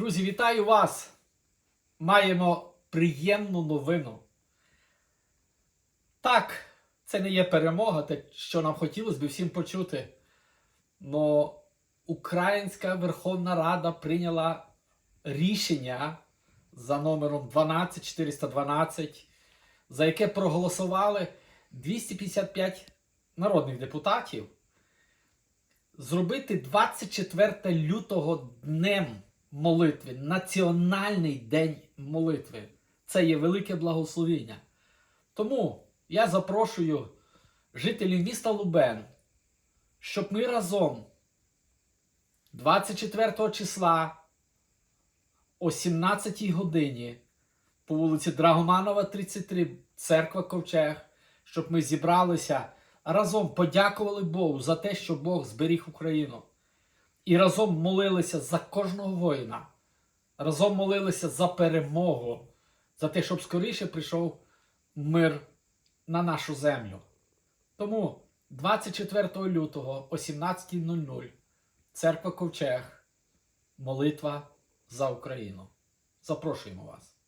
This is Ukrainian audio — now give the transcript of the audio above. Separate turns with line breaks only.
Друзі, вітаю вас! Маємо приємну новину. Так, це не є перемога, те, що нам хотілося б всім почути. Но Українська Верховна Рада прийняла рішення за номером 12412, за яке проголосували 255 народних депутатів зробити 24 лютого днем молитви, Національний день молитви. Це є велике благословіння. Тому я запрошую жителів міста Лубен, щоб ми разом 24 числа о 17 годині по вулиці Драгоманова, 33, церква Ковчег, щоб ми зібралися разом подякували Богу за те, що Бог зберіг Україну. І разом молилися за кожного воїна. Разом молилися за перемогу, за те, щоб скоріше прийшов мир на нашу землю. Тому 24 лютого о 17.00 церква Ковчег, молитва за Україну. Запрошуємо вас.